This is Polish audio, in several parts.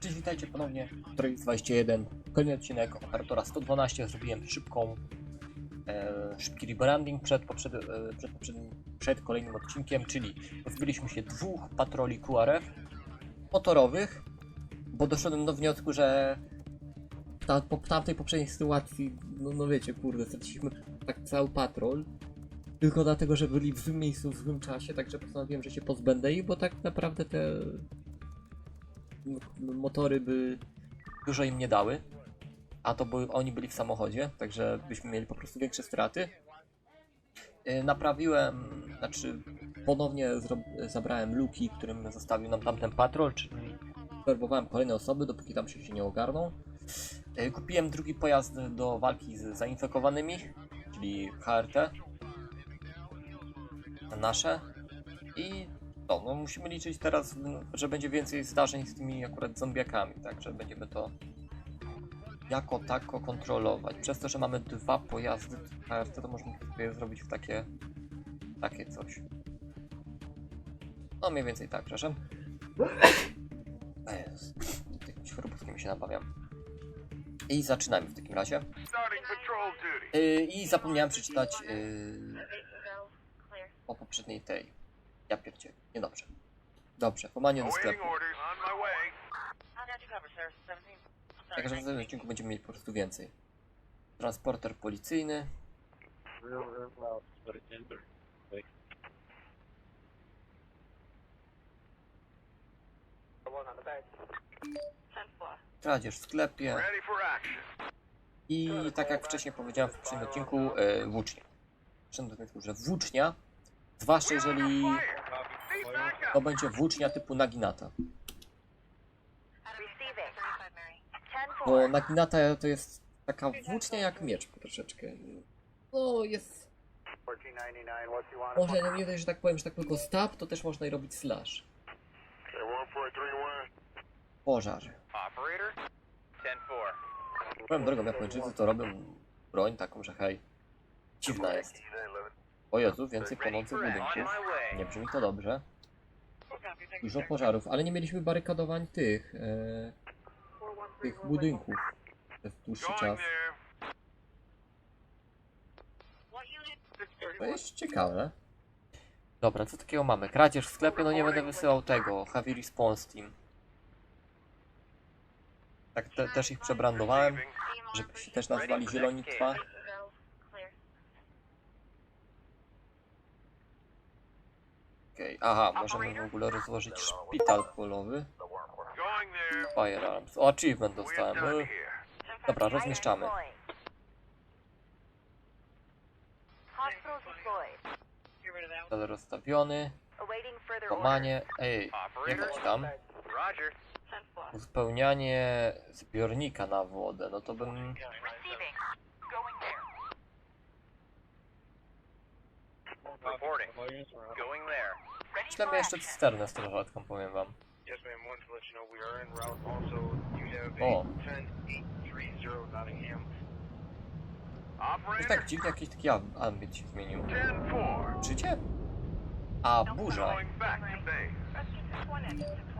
Cześć, witajcie ponownie. Projekt 21. Kolejny odcinek operatora 112. Zrobiłem szybką, e, szybki rebranding przed, poprzed, e, przed, poprzednim, przed kolejnym odcinkiem, czyli pozbyliśmy się dwóch patroli QRF motorowych, bo doszedłem do wniosku, że ta, po tamtej poprzedniej sytuacji, no, no wiecie, kurde, straciliśmy tak cały patrol. Tylko dlatego, że byli w złym miejscu w złym czasie, także postanowiłem, że się pozbędę ich, bo tak naprawdę te motory by dużo im nie dały, a to by oni byli w samochodzie, także byśmy mieli po prostu większe straty. Yy, Naprawiłem, znaczy ponownie zabrałem luki, którym zostawił nam tamten patrol, czyli werbowałem kolejne osoby, dopóki tam się, nie ogarną. Yy, Kupiłem drugi pojazd do walki z zainfekowanymi, czyli HRT. Nasze. I to, no musimy liczyć teraz, że będzie więcej zdarzeń z tymi akurat zombiakami, także będziemy to jako tako kontrolować. Przez to, że mamy dwa pojazdy HRT, to możemy sobie zrobić w takie, takie coś. No mniej więcej tak, przepraszam. Jakimś chorobuskiem się nabawiam. I zaczynamy w takim razie. Yy, I zapomniałem przeczytać yy, o poprzedniej tej. Ja pierdzie, niedobrze. Dobrze, pomanie do sklepu. w tym odcinku będziemy mieli po prostu więcej. Transporter policyjny. Kradzież w sklepie. I tak jak wcześniej powiedziałem w poprzednim odcinku, e, włócznia. Wszędzie odcinku, że włócznia, zwłaszcza jeżeli to będzie włócznia typu Naginata. Bo Naginata to jest taka włócznia jak miecz troszeczkę. No jest... 1499, what you want? Można nie dość, że tak powiem, że tak tylko stab, to też można i robić slash. Okay, 1431. Pożar. Operator. 10-4. Powiem drogą, Japończycy to robią broń taką, że hej, dziwna jest. O Jezu, więcej płonących budynków. Nie brzmi to dobrze. Dużo pożarów, ale nie mieliśmy barykadowań tych, e, tych budynków przez dłuższy czas. To jest ciekawe. Dobra, co takiego mamy? Kradzież w sklepie, no nie będę wysyłał tego, Heavy Response Team. Tak, te, też ich przebrandowałem, żeby się też nazwali Zielonitwa. Okej, aha, możemy w ogóle rozłożyć szpital polowy. There. Firearms. O, achievement dostałem. Dobra, rozmieszczamy. Cel rozstawiony. Komanie. Ej, jechać tam. Roger. Uzupełnianie zbiornika na wodę. No to bym... Reporting. Going there. Ślemy jeszcze cysternę z tą rzadką, powiem wam. Yes, ma'am. Wanted to let you know we are en route. Also, you have a 10830 Nottingham. Już Operator. tak dziwnie jakiś taki am- ambient się zmienił. 10-4. Życie? A, burza. Going back to base.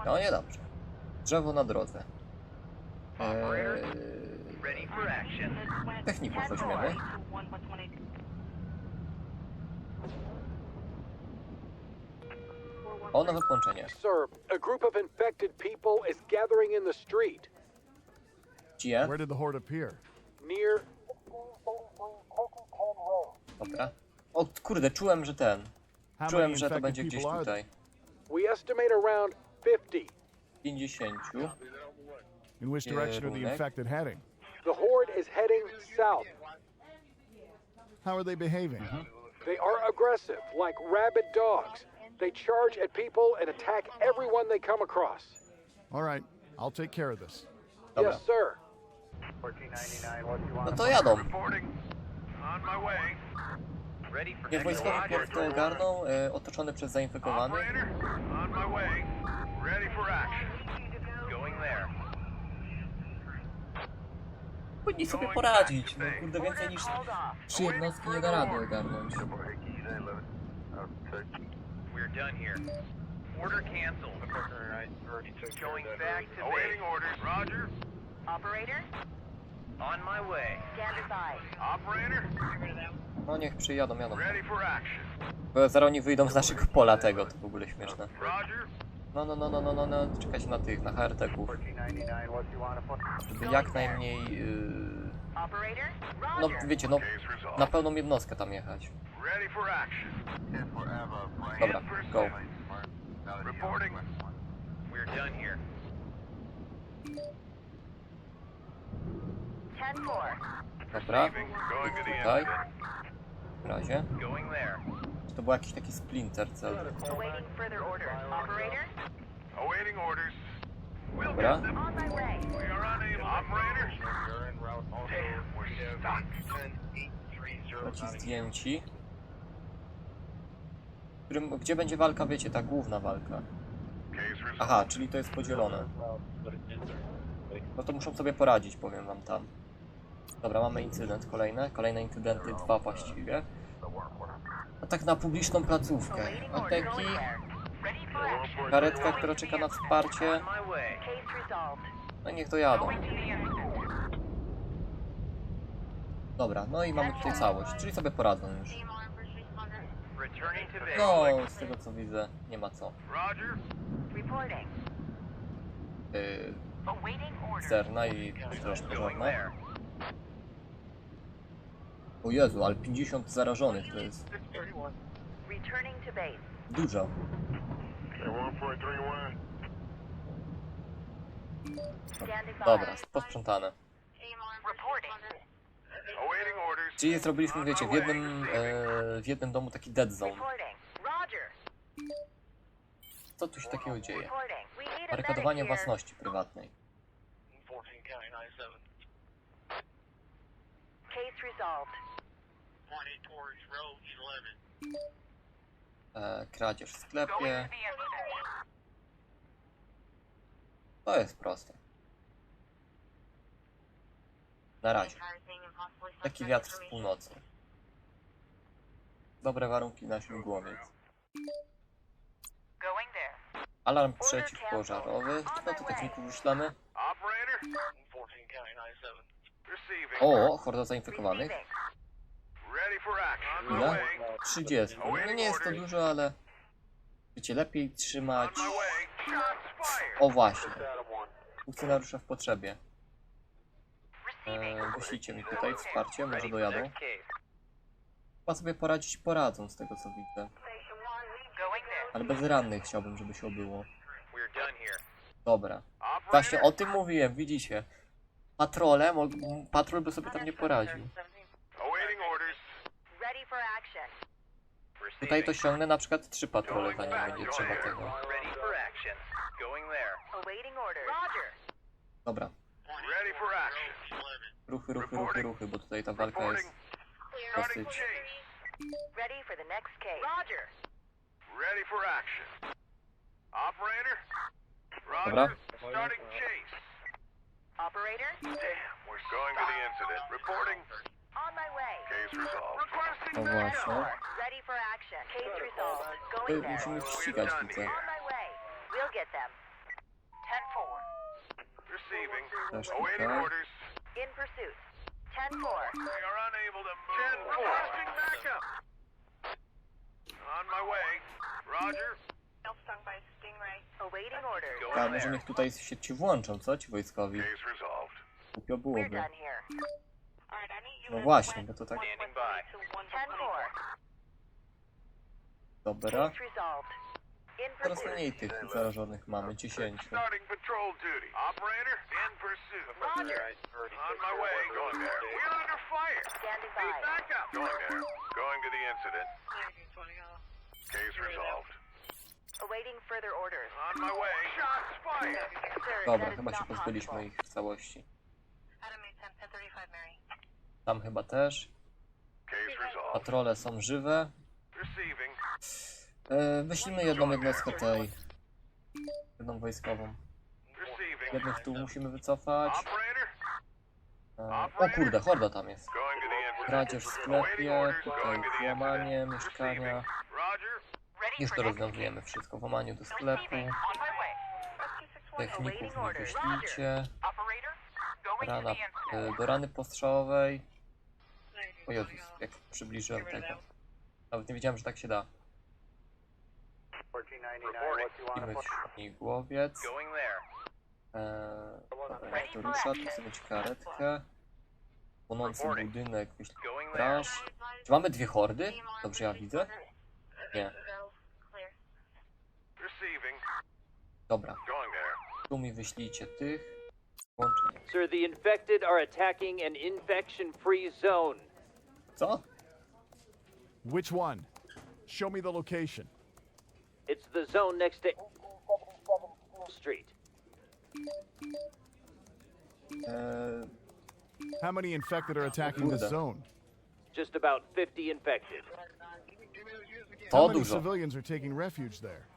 No niedobrze. Drzewo na drodze. Eee, techników weźmiemy. O, nowe połączenie. Sir, a group of infected people is gathering in the street Gdzie? Where did the horde appear? near Dobra. O kurde, czułem, że ten. Czułem, że to będzie gdzieś tutaj. we estimate around 50. 50. In which direction are the infected heading? The horde is heading south. How are they behaving? They are aggressive, like rabid dogs. They charge at people and attack everyone they come across. All right, I'll take care of this. Dobra. Yes, sir. 1499, what you No want? to jadą. Reporting. On my way. Ready for Niech wojskowy port to ogarną, e, otoczony przez zainfekowanych. Operator. On my way. Ready for action. Going there. Powinni sobie poradzić. No kurde, więcej niż trzy jednostki nie da rady ogarnąć. We're done here. Order canceled. I already took care of Going that. back to Awaiting orders. Roger. Operator, On my way. stand aside. Operator, No niech przyjadą, jadą. ready for action. Bo zaraz oni wyjdą z naszego pola tego, to w ogóle śmieszne. Roger. No, no, no, no, no, no, no. czekać na tych, na HRT-ków. 1499, what you want to put? Żeby jak najmniej, yy, Operator, no wiecie, no na pełną jednostkę tam jechać. Ready for action. Dobra, go. Reporting. We're done here. 10-4. Dobra, Leaving. Going to the tutaj, incident. w razie. Going there. Czy to był jakiś taki splinter cel? Awaiting further orders. Operator, Awaiting orders. We'll Dobra. get them. on my way. We are unable. Operator. You're en route also. Damn, we're You stuck. have 10830 Ci zdjęci. Którym, gdzie będzie walka, wiecie, ta główna walka. Aha, czyli to jest podzielone. No to muszą sobie poradzić, powiem wam tam. Dobra, mamy incydent kolejne. Kolejne incydenty, dwa właściwie. A tak na publiczną placówkę. Action. karetka, która czeka na wsparcie. No niech dojadą. Dobra, no i mamy tutaj całość, czyli sobie poradzą już. No, z tego co widzę, nie ma co. Roger. Reporting. Yy. Cerna i straż pożarna. O Jezu, ale 50 zarażonych to jest dużo. Dobra, posprzątane. Czyli zrobiliśmy, wiecie, w jednym, e, w jednym domu taki dead zone. Co tu się takiego dzieje? Reporting. We need a medic Barykadowanie here. własności prywatnej. 14 County 97. Case resolved. 48 Torres Road 11. E, kradzież w sklepie. To jest proste. Na razie. Taki wiatr z północy. Przeciwpożarowy. warunki na śmigłowiec. Alarm przeciwpożarowy. No to techników wyślemy. Operator. 14 County 97. Receiving. O, horda zainfekowanych. Ile? way. 30. No nie jest to dużo, ale... Wiecie, lepiej trzymać... O właśnie. Funkcjonariusza w potrzebie. E, wyślijcie mi tutaj wsparcie, może dojadą. Chyba sobie poradzić poradzą z tego co widzę. Ale bez rannych chciałbym, żeby się obyło. Dobra. Właśnie o tym mówiłem, widzicie. Patrole, patrol by sobie tam nie poradził. Tutaj to ściągnę na przykład trzy patrole, zanim będzie trzeba tego. Dobra. Ready for action. Ruchy, ruchy, ruchy, ruchy, bo tutaj ta walka jest dosyć... chase. Ready for the next case. Roger. Ready for action. Operator. Roger. Starting chase. Operator. Damn, we're going to the incident. Reporting. On my way. Case resolved. Requesting O właśnie. Ready for action. Case resolved. Going there. musimy ścigać widzę. On my way. We'll get them. 10-4. Receiving. Awaiting orders. In pursuit. 10-4. We are unable to move. Requesting backup. On my way. Roger. Stung by stingray. Awaiting orders. A, Going może there. niech tutaj się ci włączą, co ci wojskowi? Case resolved. Głupio We're byłoby. done here. No właśnie, bo to tak... Standing by. 10-4. Dobra. Case resolved. Pursuit. mniej tych zarażonych mamy, 10. Starting patrol duty. Operator, in pursuit. Roger. On my way. Going there. We're under fire. Standing Need by. backup. Going there. Going to the incident. Case resolved. Awaiting further orders. On my way. Shots fired. Sir, Dobra, chyba się pozbyliśmy ich w całości. Adam 1035 Mary. Tam chyba też. Patrole są żywe. E, wyślijmy jedną jednostkę tej. Jedną wojskową. Jednych tu musimy wycofać. E, o kurde, horda tam jest. Kradzież w sklepie, tutaj włamanie, mieszkania. Już to rozwiązujemy wszystko. W łamaniu do sklepu. Techników orders. wyślijcie. Rana, e, do rany postrzałowej. O Jezus, jak przybliżyłem tego. Nawet nie wiedziałem, że tak się da. 1499, what you want Widzimy to śmigłowiec. Eee, to rusza, tu chcę mieć karetkę. Płonący budynek, straż. Czy mamy dwie hordy? Dobrze ja widzę? Nie. Dobra, tu mi wyślijcie tych. Sir, the infected are attacking an infection free zone. Co? Which one? Show me the location. It's the zone next to Street. Eee, How many infected are attacking this zone? Just about 50 infected. How to many civilians are taking refuge there?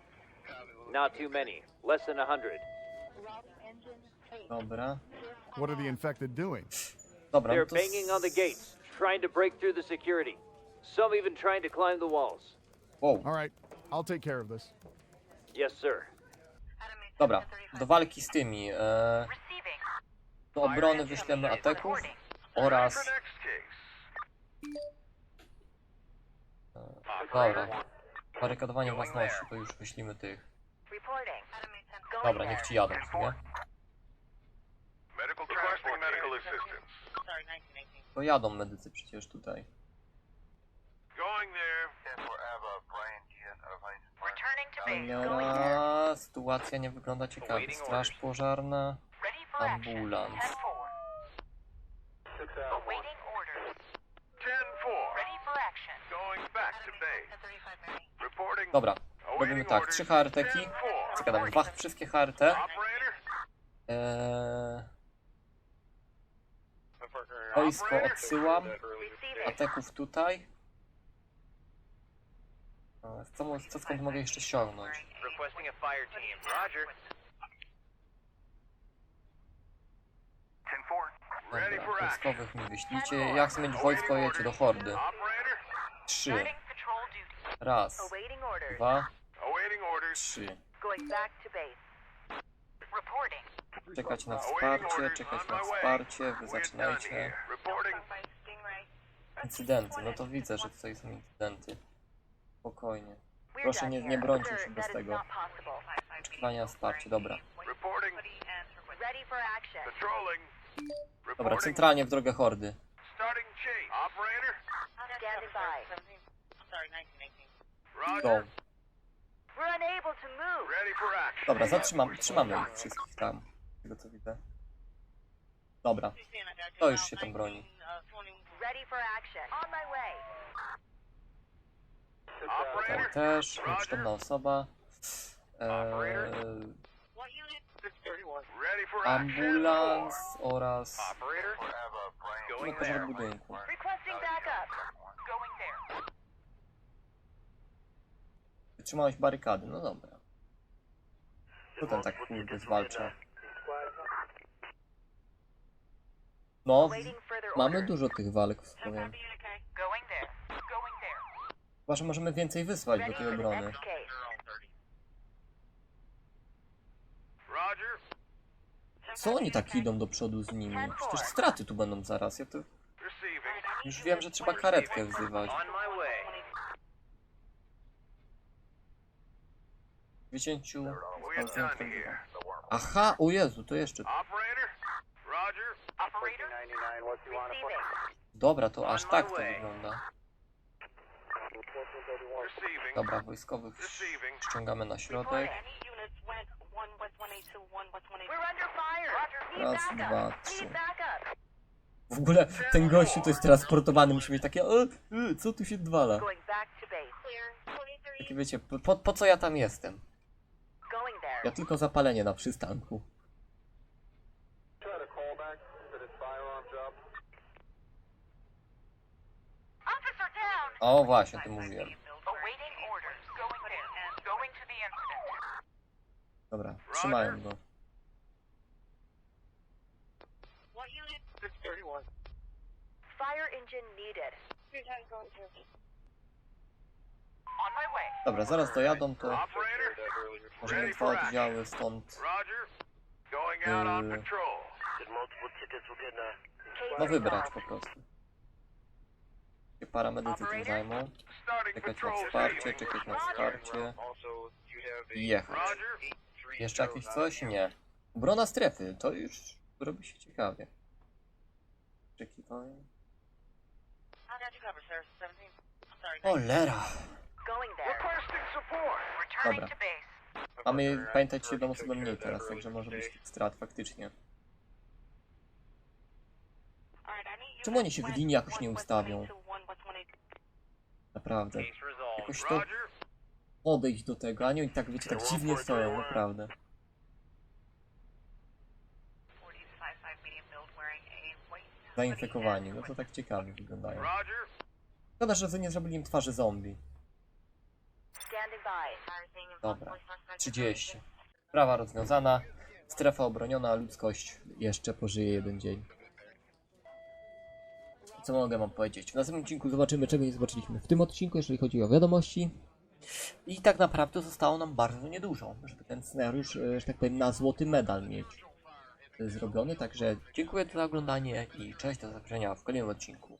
Not too many. Less than 100. Dobra. What are the infected doing? Dobra, They're to banging on the gates, trying to break through the security. Some even trying to climb the walls. Wow. All right, I'll take care of this. Yes, sir. Dobra, do walki z tymi. Receiving. do obrony wyślemy ateków oraz... Case. Dobra. Barykadowanie własności, to już wyślimy tych. Dobra, niech ci jadą assistance. To jadą medycy przecież tutaj. Going there. Returning to base. Going there. Cholera, sytuacja nie wygląda ciekawie. Straż pożarna, ambulans. 10-4. Awaiting orders. 10-4. Ready for action. Going back to base. Reporting. Dobra, robimy tak, trzy HRT-ki. 10-4. Zakładamy dwa, wszystkie HRT. Operator. Eee, wojsko odsyłam. Ateków tutaj. Co, mo- co skąd mogę jeszcze ściągnąć? Requesting a fire team. Roger. 10-4. Ready Dobra, for action. wojskowych mi wyślijcie. Jak mieć wojsko, jecie do hordy. Operator. Trzy. Starting patrol duty. Raz, Awaiting orders. dwa, Awaiting orders. trzy. Going back to base. Reporting. Czekać na wsparcie, czekać na wsparcie. Wy zaczynajcie. Reporting. Incydenty, no to widzę, że tutaj są incydenty. Spokojnie. Proszę nie- nie brońcie się bez tego. Oczekiwania na wsparcie, dobra. Dobra, centralnie w drogę hordy. Go. Dobra, zatrzymam, trzymamy ich wszystkich tam. Z tego co widzę. Dobra, to już się tam broni. Operator. też, nieprzytomna osoba. Eee, ambulans oraz pożar there. budynku. Wytrzymałeś barykady, no dobra. Co ten tak kurde zwalcza? No, mamy dużo tych walk, powiem. Going there. Going there. Chyba, że możemy więcej wysłać do tej obrony. Co oni tak idą do przodu z nimi? Przecież straty tu będą zaraz. Ja to już wiem, że trzeba karetkę wzywać. On my way. 10 We are done here. Aha, o Jezu, to jeszcze. Operator. Roger. Operator. 1499, what you want to Receiving. Dobra, to aż tak to wygląda. Dobra, wojskowych ściągamy na środek. Raz, dwa, trzy. W ogóle ten gościu to jest transportowany, musi mieć takie, e, e, co tu się dwala? Takie wiecie, po, po co ja tam jestem? Ja tylko zapalenie na przystanku. O właśnie, o tym mówiłem. Dobra, trzymają go. Fire engine needed. On my way. Dobra, zaraz dojadą, to ready dwa oddziały stąd. Roger. Going out on Yy. patrol. Did multiple tickets will get a No wybrać po prostu. Jakie paramedycy tym zajmą. Czekać na wsparcie, czekać na wsparcie. I jechać. Jeszcze jakieś coś? Nie. Obrona strefy, to już robi się ciekawie. Oczekiwanie. I got you covered, sir. 17. I'm sorry. Cholera! Dobra. Mamy, pamiętać, jedną osobę mniej teraz, także może być strat faktycznie. Czemu oni się w linii jakoś nie ustawią? Naprawdę. Jakoś to podejść do tego, a nie oni tak wiecie, tak dziwnie stoją, naprawdę. 40-55 medium build wearing a white Zainfekowani, no to tak ciekawie wyglądają. Szkoda, że nie zrobili im twarzy zombie. Dobra, 30. Sprawa rozwiązana. Strefa obroniona, ludzkość jeszcze pożyje jeden dzień. Co mogę wam powiedzieć? W następnym odcinku zobaczymy, czego nie zobaczyliśmy w tym odcinku, jeżeli chodzi o wiadomości. I tak naprawdę zostało nam bardzo niedużo, żeby ten scenariusz, e, że tak powiem, na złoty medal mieć e, zrobiony. Także dziękuję za oglądanie i cześć, do zobaczenia w kolejnym odcinku.